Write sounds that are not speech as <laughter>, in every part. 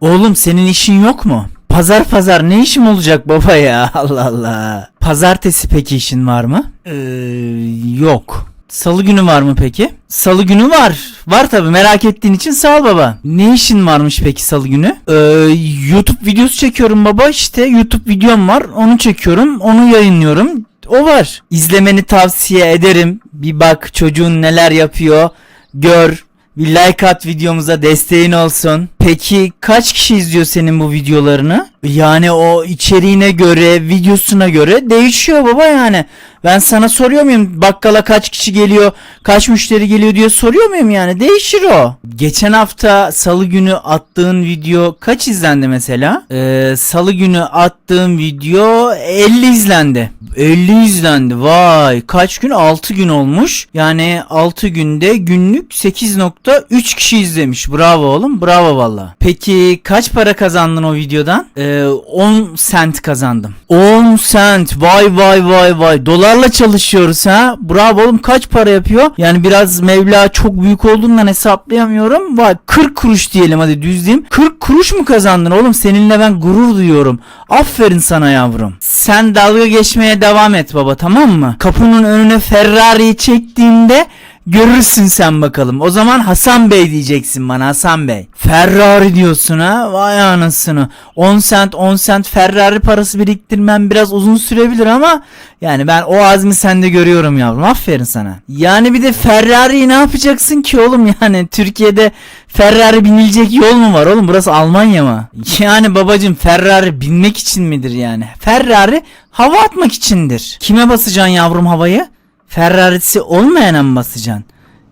Oğlum senin işin yok mu? Pazar pazar ne işim olacak baba ya <laughs> Allah Allah. Pazartesi peki işin var mı? Ee, yok. Salı günü var mı peki? Salı günü var. Var tabi merak ettiğin için sağ ol baba. Ne işin varmış peki salı günü? Ee, YouTube videosu çekiyorum baba işte YouTube videom var onu çekiyorum onu yayınlıyorum. O var. İzlemeni tavsiye ederim. Bir bak çocuğun neler yapıyor. Gör. Bir like at videomuza desteğin olsun. Peki kaç kişi izliyor senin bu videolarını? Yani o içeriğine göre, videosuna göre değişiyor baba yani. Ben sana soruyor muyum bakkala kaç kişi geliyor, kaç müşteri geliyor diye soruyor muyum yani? Değişir o. Geçen hafta salı günü attığın video kaç izlendi mesela? Ee, salı günü attığım video 50 izlendi. 50 izlendi. Vay kaç gün? 6 gün olmuş. Yani 6 günde günlük 8.3 kişi izlemiş. Bravo oğlum. Bravo valla. Peki kaç para kazandın o videodan? Ee, 10 sent kazandım. 10 sent. Vay vay vay vay. Dolarla çalışıyoruz ha. Bravo oğlum kaç para yapıyor? Yani biraz Mevla çok büyük olduğundan hesaplayamıyorum. Vay 40 kuruş diyelim hadi düz diyeyim. 40 kuruş mu kazandın oğlum? Seninle ben gurur duyuyorum. Aferin sana yavrum. Sen dalga geçmeye devam et baba tamam mı? Kapının önüne Ferrari'yi çektiğinde Görürsün sen bakalım. O zaman Hasan Bey diyeceksin bana Hasan Bey. Ferrari diyorsun ha? Vay anasını. 10 sent 10 sent Ferrari parası biriktirmem biraz uzun sürebilir ama yani ben o azmi sende görüyorum yavrum. Aferin sana. Yani bir de Ferrari'yi ne yapacaksın ki oğlum <laughs> yani Türkiye'de Ferrari binilecek yol mu var oğlum? Burası Almanya mı? <laughs> Yani babacım Ferrari binmek için midir yani? Ferrari hava atmak içindir. Kime basacaksın yavrum havayı? Ferrari'si olmayana mı basacaksın?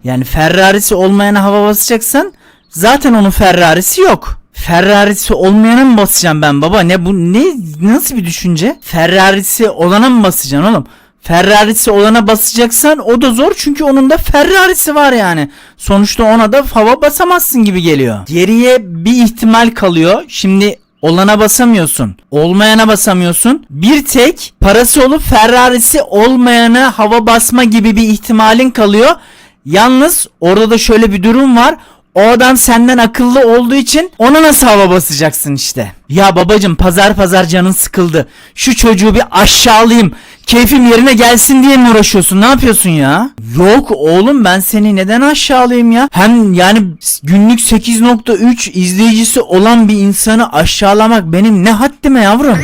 Yani Ferrari'si olmayana hava basacaksan zaten onun Ferrari'si yok. Ferrari'si olmayana mı basacağım ben baba? Ne bu ne nasıl bir düşünce? Ferrari'si olana mı basacaksın oğlum? Ferrari'si olana basacaksan o da zor çünkü onun da Ferrari'si var yani. Sonuçta ona da hava basamazsın gibi geliyor. Geriye bir ihtimal kalıyor. Şimdi olana basamıyorsun. Olmayana basamıyorsun. Bir tek parası olup Ferrari'si olmayana hava basma gibi bir ihtimalin kalıyor. Yalnız orada da şöyle bir durum var. O adam senden akıllı olduğu için ona nasıl hava basacaksın işte. Ya babacım pazar pazar canın sıkıldı. Şu çocuğu bir aşağılayayım. Keyfim yerine gelsin diye mi uğraşıyorsun? Ne yapıyorsun ya? Yok oğlum ben seni neden aşağılayayım ya? Hem yani günlük 8.3 izleyicisi olan bir insanı aşağılamak benim ne haddime yavrum?